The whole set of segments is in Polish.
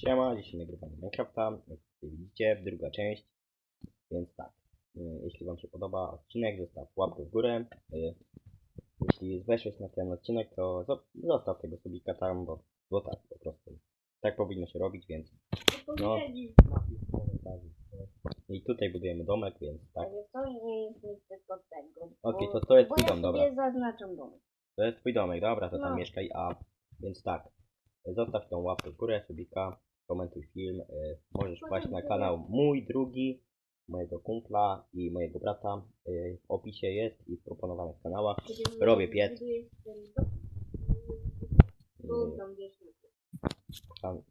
Siema, dzisiaj nagrywamy Minecrafta, jak tutaj widzicie, druga część, więc tak, y, jeśli wam się podoba odcinek, zostaw łapkę w górę, y, jeśli weszłeś na ten odcinek, to zo- zostaw tego subika tam, bo, bo tak po prostu, tak powinno się robić, więc no, komentarzu. I tutaj budujemy domek, więc tak, to nie jest nic tylko tego. Okej, to to jest twój dom, dobra. zaznaczam domek. to jest twój domek, dobra, to tam No. mieszkaj, a, więc tak, zostaw tą łapkę w górę, subika, komentuj film, y, możesz wpaść na kanał mój, drugi, mojego kumpla i mojego brata, y, w opisie jest i w proponowanych kanałach. Robię piec. Tam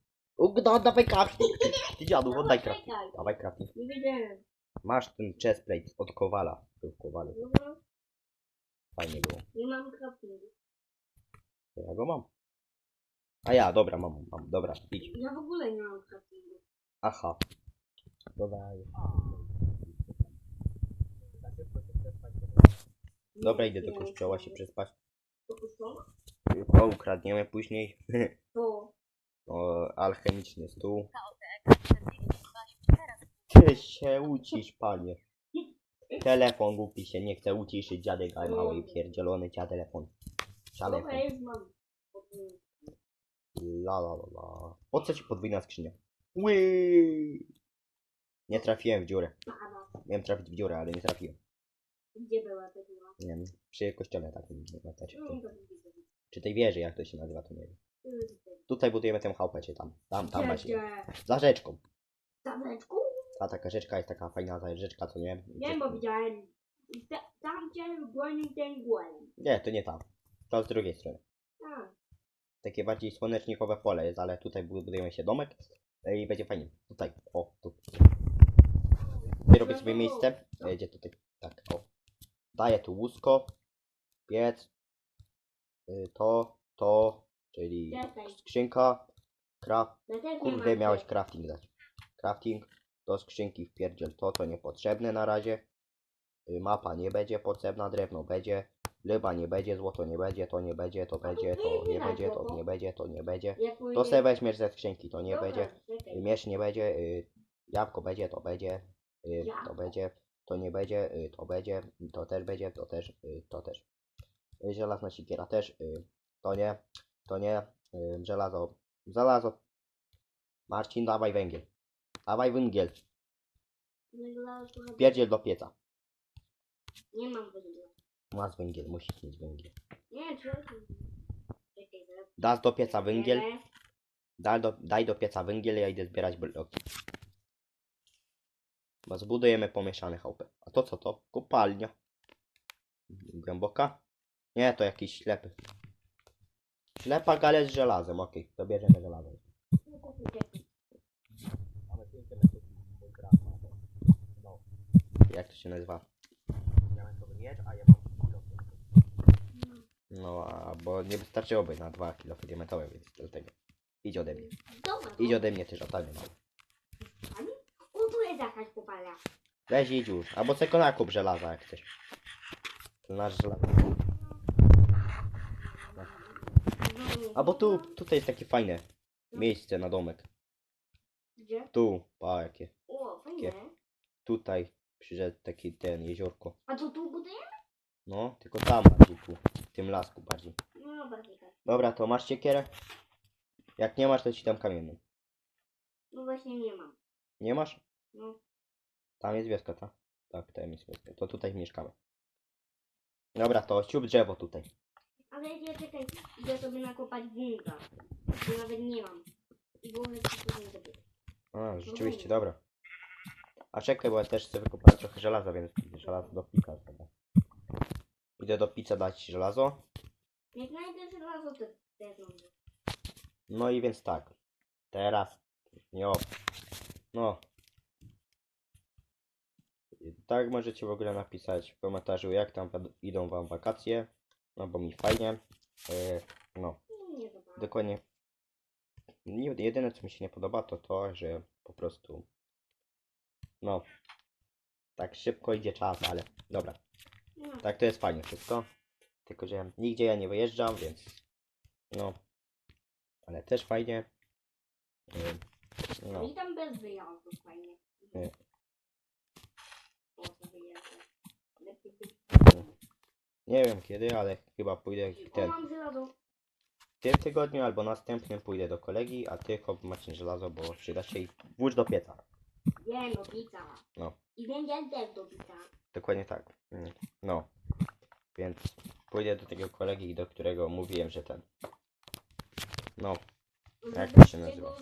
da, dawaj crafting! Ty dziadu, oddaj crafting. Dawaj crafting. Masz ten chestplate od Kowala. Był w Kowalu. Fajnie było. nie mam craftingu. Ja go mam. A ja, dobra, mam, mam, dobra, idź. Ja w ogóle nie mam craftingu. Aha. Dobra. Dobra, idę do kościoła się przespać. Do kościoła? Ukradniemy później. To. O, alchemiczny stół. Ty się ucisz, panie. Telefon głupi się nie chce uciszyć, dziadek, ale mały pierdzielony dziadelefon. Dobra, Telefon. La la la la. Po co ci podwójna skrzynia? Ły! Nie trafiłem w dziurę. Miałem trafić w dziurę, ale nie trafiłem. Gdzie była ta dziura? Nie wiem, przy kościele takim na tacie. No. Czy tej wieży, jak to się nazywa, to nie wiem. Tutaj budujemy tę chałupę, czy tam. Tam, tam właśnie. Za rzeczką. Staneczku? Ta taka rzeczka jest taka fajna za rzeczka, co nie? Nie, bo widziałem. Ta- Tam gdzie gonił ten głeń. Nie, to nie tam. To z drugiej strony. A, Takie bardziej słonecznikowe pole jest, ale tutaj budujemy się domek e, i będzie fajnie. Tutaj, o, tu. Tutaj robię sobie miejsce. E, Gdzie tutaj? Tak, o. Daję tu łusko, piec, y, to, to, czyli skrzynka, craft, nie kurde miałeś crafting dać. Crafting, do skrzynki wpierdziel to, to niepotrzebne na razie. Mapa nie będzie potrzebna, drewno będzie, ryba nie będzie, złoto nie będzie, to nie będzie, to będzie, to nie będzie, to nie będzie, to nie będzie. To se weźmiesz ze skrzynki, to nie będzie. czekaj. Miesz nie będzie, y, jabłko będzie, to będzie, y, to będzie, to nie będzie, y, to będzie, to też będzie, to też, y, to też. Y, żelazna sikiera też, y, to nie, to nie, y, żelazo, żelazo. Marcin, dawaj węgiel. Dawaj węgiel. Pierdziel do pieca. Nie mam węgla. Masz węgiel, musisz mieć węgiel. Nie, czekaj. Czekaj, zaraz. Dasz do pieca węgiel, daj do, daj do pieca węgiel, ja idę zbierać bloki. Bo zbudujemy pomieszane chałupy. A to co to? Kopalnia. Głęboka? Nie, to jakiś ślepy. Ślepak, ale z żelazem, okej. To bierzemy żelazo. Jak to się nazywa? Diamentowy miecz, a ja mam No, a bo nie wystarczyłoby na dwa kilofy diamentowe, więc dlatego. Idź ode mnie. Dobra. Idź ode mnie też, o tak mam. Ani? O, tu jest jakaś kopalnia. Weź idź już. Albo tylko nakup żelaza jak chcesz. To nasz żelazo. Albo tu, tutaj jest takie fajne miejsce na domek. Gdzie? Tu, pa jakie. O, fajnie. Tutaj przyszedł taki ten jeziorko. A to tu budujemy? No, tylko tam tu. Tym lasku bardziej. No, bardziej tak. Dobra, to masz siekierę? Jak nie masz, to ci dam kamienną. No właśnie nie mam. Nie masz? No. Tam jest wioska, ta? Tak, tam jest wioska. To tutaj mieszkamy. Dobra, to siup drzewo tutaj. Ale ja czekaj, idę sobie nakopać węgla. Bo nawet nie mam. I było. A, rzeczywiście, dobra. A czekaj, bo ja też chcę wykopać trochę żelaza, więc żelazo do pika sobie. Idę do pizza dać żelazo. Jak znajdę żelazo, to też mam. No i więc tak. Teraz. Jo. No. I Tak możecie w ogóle napisać w komentarzu, jak tam idą wam wakacje. No bo mi fajnie. Yy, no. Nie zobaczę. Dokładnie. Nie- Jedyne co mi się nie podoba to to, że po prostu no tak szybko idzie czas, ale dobra. Tak to jest fajnie wszystko. Tylko że nigdzie ja nie wyjeżdżam, więc no ale też fajnie. Yy, No. I tam bez wyjazdu fajnie. Nie. Lepiej być. Nie wiem kiedy, ale chyba pójdę ten. W tym tygodniu albo następnym pójdę do kolegi, a ty hop macie żelazo, bo przyda się i włóż do pieca. Wiem, do pizza. No. I wiem, jak też do pizza. Dokładnie tak. No. Więc pójdę do tego kolegi, do którego mówiłem, że ten. No, Jak to się nazywa?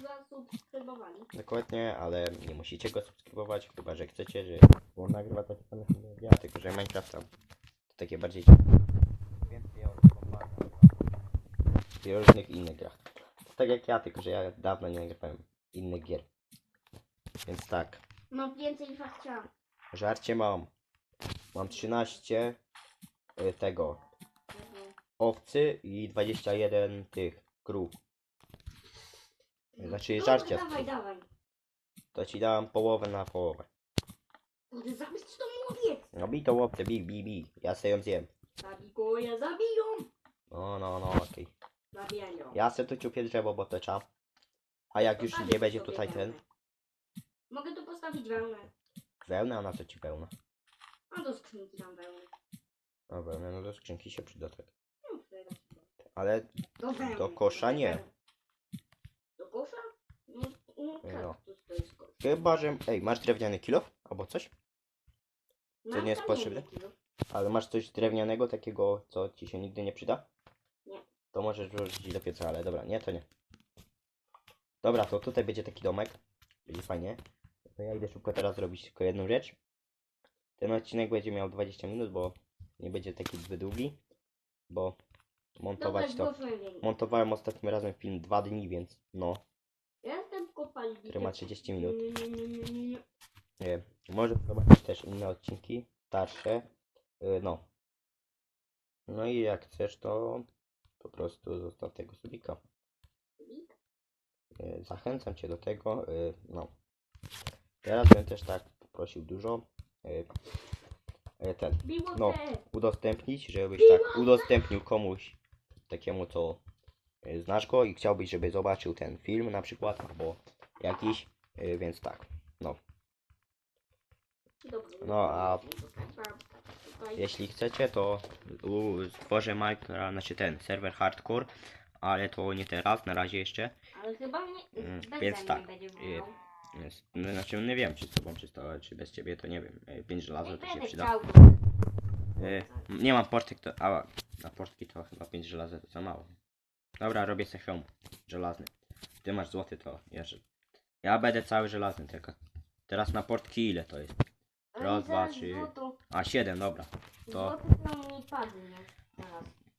dokładnie, ale nie musicie go subskrybować, chyba że chcecie, że on nagrywa takie same filmy jak ja, tylko że Minecrafta to takie bardziej więcej o i różnych innych grach. Tak jak ja, tylko że ja dawno nie nagrywałem innych gier. Więc tak, Mam więcej fakcia. żarcie mam. Mam 13 y, tego owcy i 21 tych krów. Znaczy No, żarcia. Dawaj, dawaj. To ci dam połowę na połowę. Kurde, zabić to mówię. No bij tą łoptę, bij, bij, bij. Ja sobie ją zjem. Zabij go, ja zabiją. No, no, no, okej. Zabijają. Ja se tu ciupię drzewo, bo to trzeba. A jak już nie będzie tutaj ten. Mogę tu postawić wełnę. wełna, na co ci wełna? A do skrzynki wełnę. No wełna, no do skrzynki się przyda tak. No. Ale Do wełny. Do kosza nie. Do kosza? No, no No. kaktus to jest kosz. chyba, że... Ej, masz drewniany kilo? Albo coś? Mam nie jest potrzebne? kilo. Ale masz coś drewnianego, takiego, co ci się nigdy nie przyda? Nie. To możesz włożyć do pieca, ale dobra, nie, to nie. Dobra, to tutaj będzie taki domek. Będzie fajnie. To ja idę szybko teraz zrobić tylko jedną rzecz. Ten odcinek będzie miał 20 minut, bo nie będzie taki zbyt długi. Bo montować to... Montowałem ostatnim razem film 2 dni, więc no, Ja jestem kopalnikiem. który ma 30 minut. Nie, może zobaczyć też inne odcinki, starsze. Yy, No. No i jak chcesz, to po prostu zostaw tego subika. Yy, Zachęcam cię do tego. yy, No. Teraz bym też tak poprosił dużo. Yy, yy, Ten, No. udostępnić, żebyś tak udostępnił komuś takiemu, co yy, znasz go i chciałbyś, żeby zobaczył ten film na przykład, albo jakiś, więc tak. No. No, a-. Jeśli chcecie, to stworzę Minecraft, znaczy ten serwer hardcore, ale to nie teraz, na razie jeszcze. Ale chyba nie. Mm, więc tak, y, no, znaczy nie wiem, czy z tobą, czy, to, czy bez ciebie, to nie wiem. E, Pięć żelaza Nie to się przyda. E, nie mam portek, to, a na portki to chyba pięć żelaza to za mało. Dobra, robię sobie hełm żelazny. Ty masz złoty, to ja, ja będę cały żelazny tylko. Teraz na portki ile to jest? Raz, dwa, trzy. A, siedem, dobra. To, złoto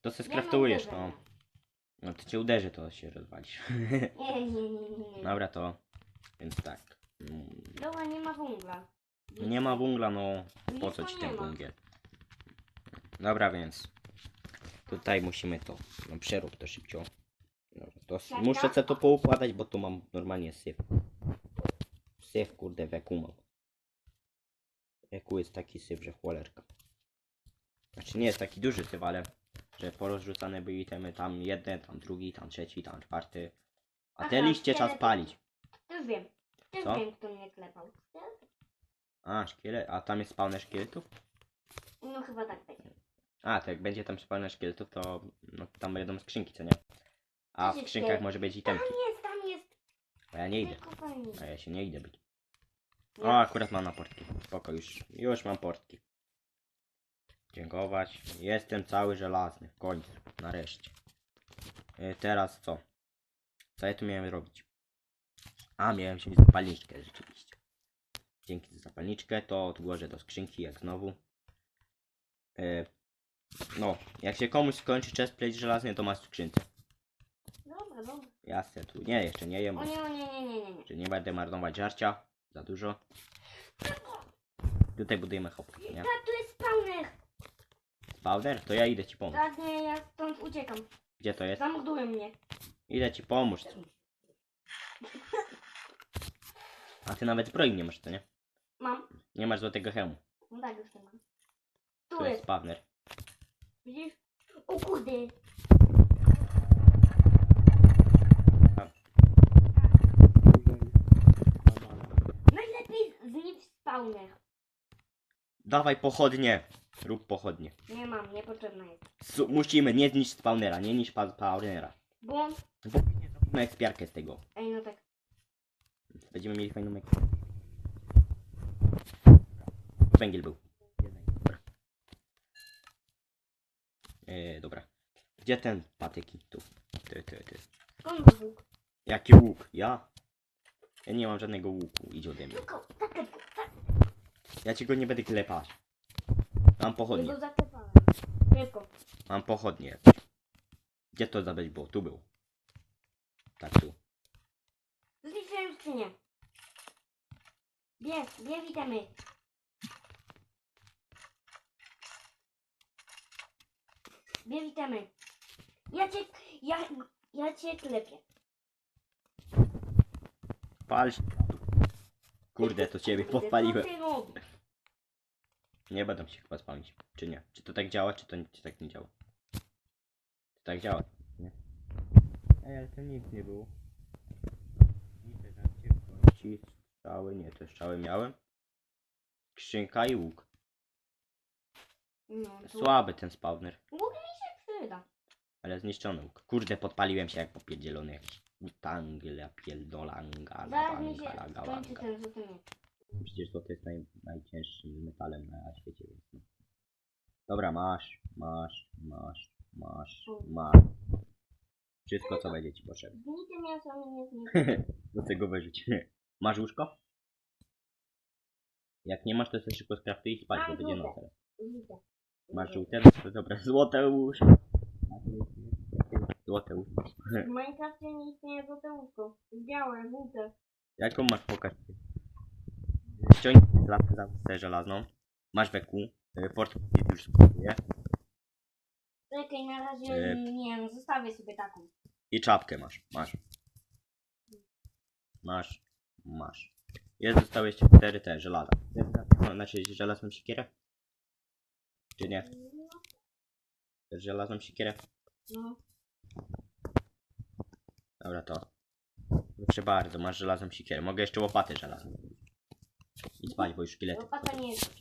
to se skraftujesz, uderzenie. No to cię uderzy, to się rozwalisz. Dobra, to. Więc tak. Mm, Dobra, nie ma węgla. Nie ma węgla, no po co ci ten ma. węgiel? Dobra, więc. Tutaj musimy to. No przerób to szybciej. Dobra, to s- muszę sobie to poukładać, bo tu mam normalnie syf. Syf, kurde, weku mam. Weku jest taki syf, że cholerka. Znaczy nie jest taki duży syf, ale że porozrzucane były itemy tam jeden, tam drugi, tam trzeci, tam czwarty. A te Aha, liście trzeba spalić. Też wiem. Też Co? wiem, kto mnie klepał. A, szkielet, a tam jest spawner szkieletów? No chyba tak będzie. A, to jak będzie tam spawner szkieletów, to no, tam będą skrzynki, co nie? A w skrzynkach może być Tam itemki. jest, tam jest. A ja nie idę. Tylko. A ja się nie idę być. Nie. O, akurat mam na portki. Spoko, już, już mam portki. Dziękować. Jestem cały żelazny, w końcu, nareszcie. E, teraz co? Co ja tu miałem robić? A, miałem wziąć zapalniczkę, rzeczywiście. Dzięki za zapalniczkę, to odłożę do skrzynki, jak znowu. E, no, jak się komuś skończy chestplate żelazny, to masz w skrzynce. Dobra, dobra. Ja se tu, nie, jeszcze nie jem, O nie, o nie, nie, nie, nie. nie. że nie będę marnować żarcia za dużo. Tutaj budujemy chopkę, nie? Tak, tu jest spawner. Spawner? To ja idę ci pomóc. Tak, nie, ja stąd uciekam. Gdzie to jest? Zamknąłem mnie. Idę ci pomóc. A ty nawet broi nie masz, to nie? Mam. Nie masz złotego hełmu. No tak już nie mam. Tu To jest jest. spawner. Widzisz? O kurde. Najlepiej zniszcz spawner. Dawaj pochodnie. Rób pochodnie. Nie mam, niepotrzebna jest. Musimy nie zniszczyć spawnera, nie niszcz pa- spawnera. Bo... Bo nie zrobimy z tego. Ej, no tak. Będziemy mieli fajną mek. Węgiel był. Dobra. E, dobra. Gdzie ten patyki? Tu. Ty, ty, ty. Skąd Bóg? Jaki łuk? Ja? Ja nie mam żadnego łuku. Idź ode mnie. Tylko, tak, tak, tak. Ja ci go nie będę klepać. Mam pochodnie. zaklepałem. Mam pochodnie. Gdzie to zabrać było? Tu był. Tak, tu. Zliczyłem skrzynię. Bierz, bierz itemy. Bierz itemy. Ja cię, ja, ja cię klepię. Pal się. Kurde, to ciebie podpaliłem. Co ty robisz? Nie będę się chyba spalić. Czy nie? Czy to tak działa, czy to czy tak nie działa? Czy tak działa? Nie. Ej, ale to nic nie było. Widzę, że ciepłości, strzały, nie, te strzały miałem. Skrzynka i łuk. No, tu. Słaby ten spawner, Łuk mi się przyda. ale zniszczony łuk. Kurde, podpaliłem się jak popierdzielony jakiś. Tangla, pierdolanga, Zaraz mi się lawanga, skończy lawanga. ten złoty miecz. Przecież złoto jest naj, najcięższym metalem na świecie, więc no. Dobra, masz, masz, masz, masz, masz. Wszystko, co będzie ci potrzebne. Gnite mięso mi nie zniszczy. Do tego wyrzuć. Masz łóżko? Jak nie masz, to sobie szybko skraftuj i spać, bo będzie noc. Masz żółte? To dobra, złote łóżko. Złote łóżko. W Minecrafcie nie istnieje złote łóżko. Białe, żółte. Jaką masz pokaż? Ściągnij latkę za żelazną. Masz weku. Fort już spróbuję. Czekaj, na razie E. nie wiem, zostawię sobie taką. I czapkę masz. Masz. Masz. Masz. Jest zostały jeszcze cztery te żelaza. No, Znaczy żelazną siekierę? Czy nie? Też żelazną siekierę? No, Dobra to. Proszę bardzo, masz żelazną siekierę. Mogę jeszcze łopatę żelazną. Idź spać, bo już szkielety. łopata nie jest.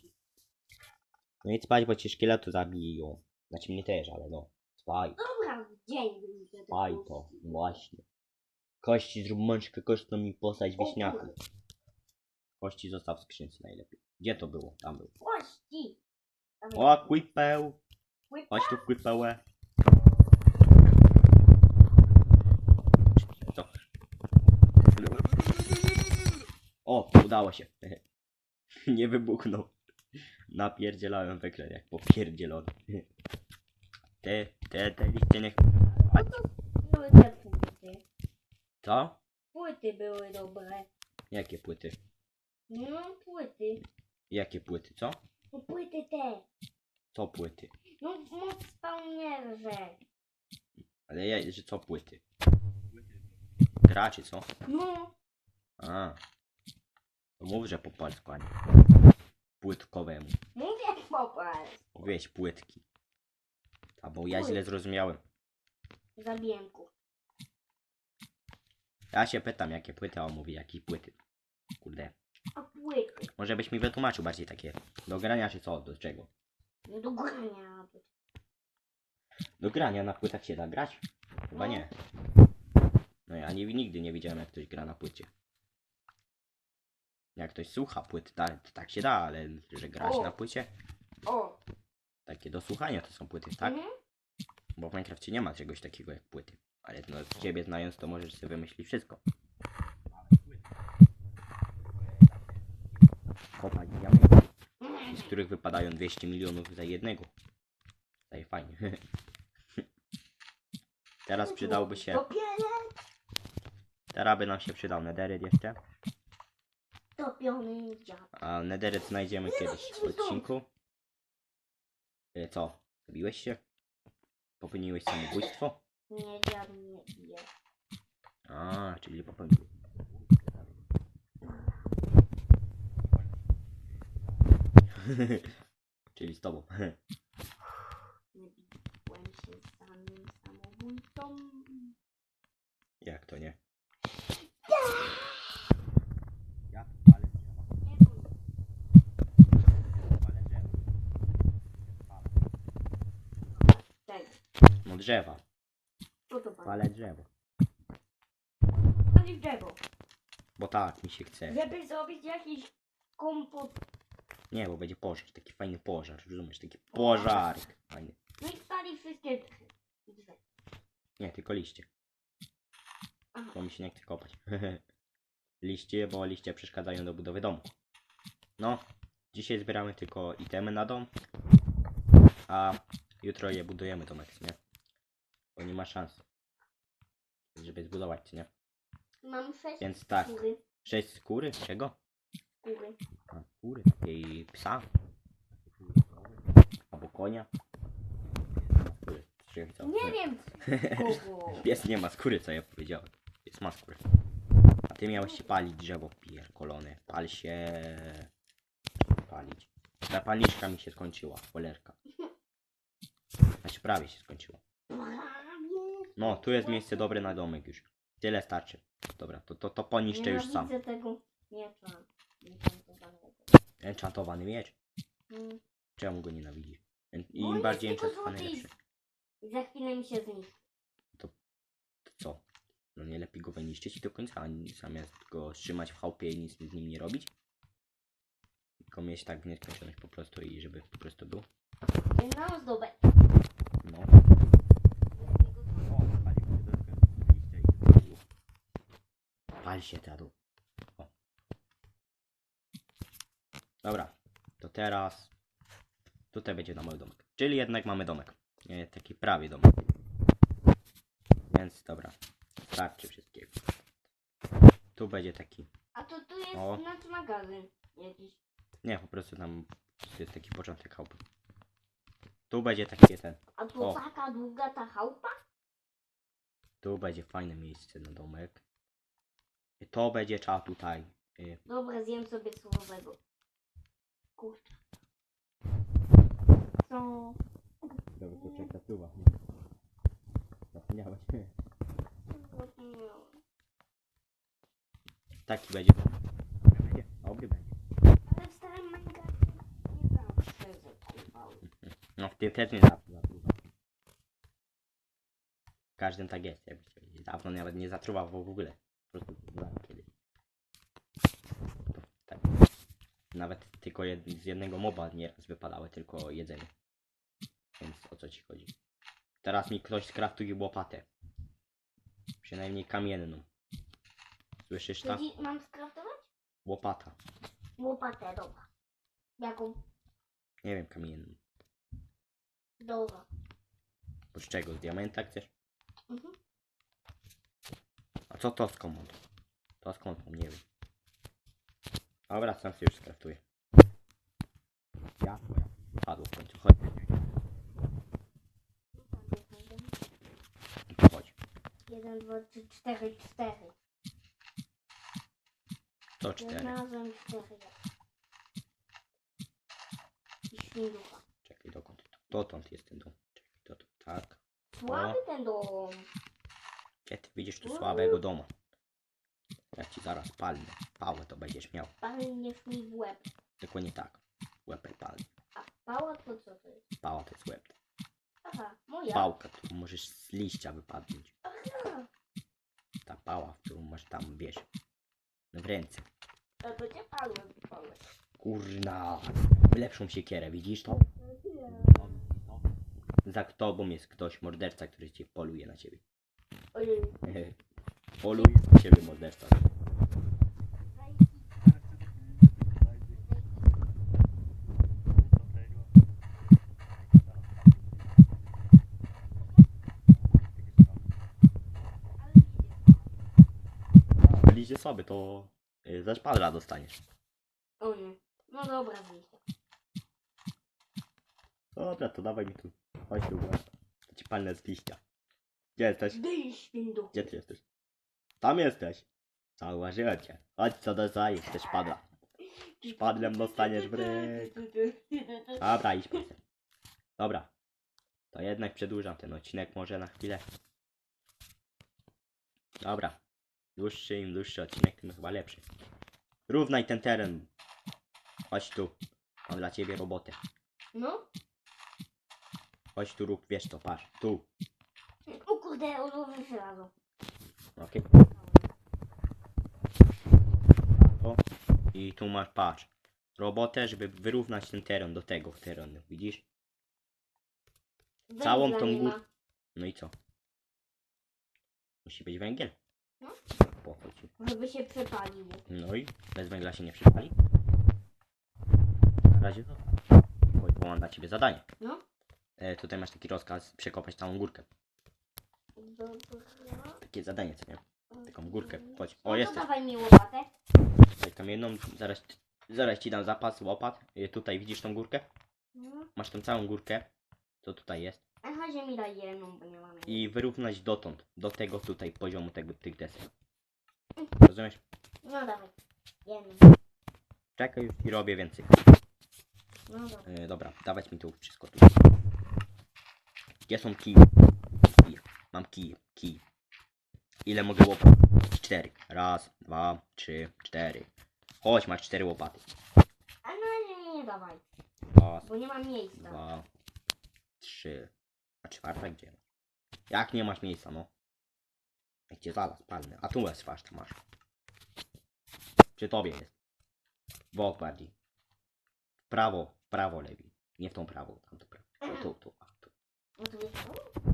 No idź spać, bo cię szkieletu zabiją. Znaczy mnie też, ale no. Spaj. Dobra, dzień Spaj to. Właśnie. Kości zrób mączkę kostną i posadź O wieśniaku. kurde. Kości zostaw w skrzynce najlepiej. Gdzie to było? Tam był. Kości! O! Łypa? Chodź tu. Co? O, udało się. Nie wybuchnął. Napierdzielałem w jak popierdzielony. Te, te, te liście niech... No to były te płyty. Co? Płyty były dobre. Jakie płyty? No, płyty. Jakie płyty, co? No, płyty te. Co płyty? No, moc spawnerze. Ale ja, że co płyty? Graczy, co? No, A. To mów, że po polsku, a nie płytkowemu. mówię po polsku. Wieś płytki. A bo ja źle Płytki. zrozumiałem. Zabienku. Ja się pytam, jakie płyty, a on mówi, jakie płyty. Kurde. A płyty. Może byś mi wytłumaczył bardziej takie do grania, czy co? Do czego? No do grania. Do grania na płytach się da grać? Chyba No. nie. No ja nie, nigdy nie widziałem, jak ktoś gra na płycie. Jak ktoś słucha płyt, tak, to tak się da, ale że grać na płycie, O. takie do słuchania to są płyty, tak? Mhm. Bo w Minecrafcie nie ma czegoś takiego jak płyty. Ale no, ciebie znając, to możesz sobie wymyślić wszystko. Kopać diamenty, z których wypadają 200 milionów za jednego. Daje fajnie. Teraz przydałby się, teraz by nam się przydał nederyt jeszcze. Topiony dziad. A nederyt znajdziemy kiedyś w odcinku. E, Co? Zabiłeś się? Popełniłeś samobójstwo? Nie, ja nie bije. A, czyli popełnił. czyli z tobą. nie biłem się samym samobójcą. Jak to nie? Ja ale No drzewa. Pan? Palę drzewo. Pali drzewo. Bo tak mi się chce. Żeby zrobić jakiś kompot. Nie, bo będzie pożar. Taki fajny pożar. Rozumiesz? Taki pożarek. Fajny. No i spali wszystkie drzewa. Nie, tylko liście. Aha. Bo mi się nie chce kopać. liście, bo liście przeszkadzają do budowy domu. No, dzisiaj zbieramy tylko itemy na dom. A jutro je budujemy domek, nie? Bo nie ma szans. Żeby zbudować, nie? Mam sześć Więc tak. skóry. Sześć skóry? Czego? skóry. A, skóry takiej psa. Albo konia. Czy co? Nie wiem kogo. Pies nie ma skóry, co ja powiedziałem. Pies ma skórę. A ty miałeś się palić drzewo pierdolone. Pal się. Palić. Zapalniczka mi się skończyła, cholerka. Znaczy prawie się skończyła. No, tu jest miejsce dobre na domek już. Tyle starczy. Dobra, to, to, to poniszczę już sam. Nienawidzę tego miecza. Enchantowanego. Enchantowany miecz. Mm. Czemu go nienawidzisz? En- Bo Im jest bardziej tylko enchantowany złoty i- lepszy. I za chwilę mi się zniszczy. To co? No nie lepiej go wyniszczyć i do końca, a nie- zamiast go trzymać w chałupie i nic z nim nie robić? Tylko mieć tak w nieskończoność po prostu i żeby po prostu był. Na ozdobę. No. O, palił się deskę z liścia i się zapaliło. Pal się tadu. O. Dobra, to teraz tutaj będzie na mój domek. Czyli jednak mamy domek. Nie, taki prawie domek. Więc dobra, starczy wszystkiego. Tu będzie taki, A to tu jest O. magazyn jakiś. nie po prostu tam jest taki początek chałupy. Tu będzie taki ten, A tu O. taka długa ta chałupa? tu będzie fajne miejsce na domek. I to będzie trzeba tutaj y, Dobra, zjem sobie słowego. Kurczę. Co? Dobra, to czeka pluwa. Zapomniałeś. Taki będzie. Będzie. Dobry będzie. Ale w starym magazynie nie zawsze zapływały. No w tym też nie zawsze zatruwa. W każdym tak jest, jakbyście wiedzieli. Dawno nawet nie zatruwał w ogóle. Po prostu zatruwałem kiedyś. To, tak. Nawet tylko jed z jednego moba nieraz wypadały tylko jedzenie. Więc o co ci chodzi? Teraz mi ktoś skraftuje łopatę. Przynajmniej kamienną. Słyszysz to? Czyli mam skraftować? Łopata. Łopatę, dobra. Jaką? Nie wiem, kamienną. Dobra. Bo z czego? Z diamenta chcesz? Mhm. A co to skąd? To skąd mam? Nie wiem. Dobra, sam się już skraftuję. Ja? Padło w końcu. Chodź. Chodź. Jeden, dwa, trzy, cztery, cztery. To cztery. Znalazłem cztery. I świnducha. Czekaj, dokąd? Dotąd jest ten dom. Czekaj, dotąd. Tak. Słaby ten dom. Ty widzisz tu słabego domu? Ja ci zaraz palnę. Pałę to będziesz miał. Palniesz mi w łeb. Tylko nie tak. Łeb palny. A pała to co to jest? Pała to jest łeb. Aha, moja. Pałka, którą możesz z liścia wypadnąć. Aha. Ta pała, którą masz tam, wiesz, w ręce. A to cię palłem pałę. Kurna, lepszą siekierę, widzisz to? Za tobą jest ktoś, morderca, który cię poluje na ciebie. Ojej. poluje na ciebie morderca. Lizie sobie, to y, za szpadra dostaniesz. O nie. No dobra, zniszczę. Dobra, to dawaj mi tu. Chodź tu, bo to ci palnę z liścia. Gdzie jesteś? Gdzie ty jesteś? Tam jesteś. Zauważyłem cię. Chodź co dostajesz, te szpadla. Szpadlem dostaniesz w ryj. Dobra, idź palcem. Dobra. To jednak przedłużam ten odcinek może na chwilę. Dobra. Dłuższy im dłuższy odcinek, tym chyba lepszy. Równaj ten teren. Chodź tu. Mam dla ciebie robotę. No, Chodź tu rób, wiesz to, patrz. Tu. Kurde, odłożę żelazo. Okej. O, I tu masz, patrz. Robotę, żeby wyrównać ten teren do tego terenu. Widzisz? Całą Węgla tą nie gór- ma. No i co? Musi być węgiel. No. Żeby się przepaliło. No i bez węgla się nie przypali. Na razie to. Chodź, bo mam dla ciebie zadanie. No. E, tutaj masz taki rozkaz przekopać całą górkę. Dobra. Takie zadanie, co nie? Taką górkę. Chodź. O, No to jesteś. dawaj mi łopatę. Daj tam jedną, zaraz, zaraz ci dam zapas, łopat. E, tutaj widzisz tą górkę? No. Masz tą całą górkę. To tutaj jest. A chodź mi daj jedną, bo nie mamy. I wyrównać dotąd. Do tego tutaj poziomu tego, tych desek. Rozumiesz? No dawaj. Jedną. Czekaj, już ci robię więcej. No dobra. E, dobra, dawać mi tu wszystko tu. Gdzie są kij? Kij. Mam kij, kij. Ile mogę łopat? Cztery. Raz, dwa, trzy, cztery. Chodź, masz cztery łopaty. A no nie, nie, nie dawaj. Raz, Bo nie mam miejsca. dwa, trzy. A czwarta gdzie? Jak nie masz miejsca, no? Jak cię zaraz palny. A tu jest czwarta masz. Przy tobie jest. Bok bardziej. W prawo, w prawo lepiej. Nie w tą prawą, tam to prawo. Tu, tu, tu. A, tu. No to co?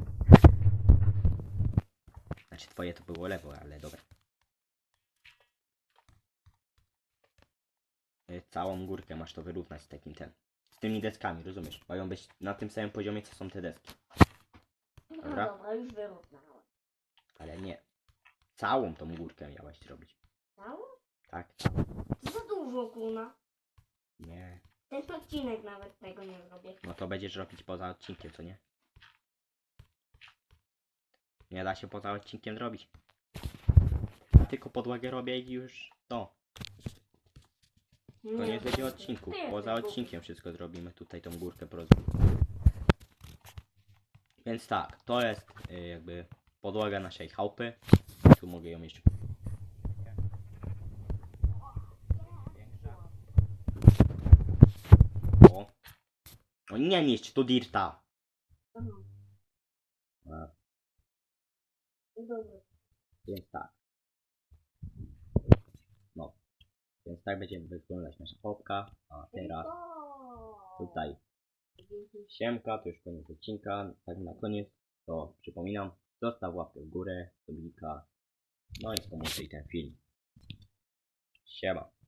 Znaczy twoje to było lewo, ale dobra. Y, Całą górkę masz to wyrównać z takim ten. Z tymi deskami, rozumiesz? Mają być na tym samym poziomie, co są te deski. No Dobra. dobra, już wyrównałem. Ale nie. Całą tą górkę miałaś zrobić. Tak, całą. To za dużo, kuna. Nie. Ten odcinek nawet tego nie zrobię. No to będziesz robić poza odcinkiem, co nie? Nie da się poza odcinkiem zrobić. Tylko podłogę robię i już no. To nie będzie odcinku. Poza jesteś odcinkiem wszystko zrobimy. Tutaj tą górkę porozum. Więc tak, to jest y, jakby podłoga naszej chałupy. Tu mogę ją jeszcze. O. O nie mieść tu dirta. Aha, Dobra. Więc tak. No. Więc tak będziemy wyglądać nasza chałupka. A teraz O! tutaj Siemka, to już koniec odcinka. Tak na koniec to przypominam, zostaw łapkę w górę, subika, no i skomentuj ten film. Siema.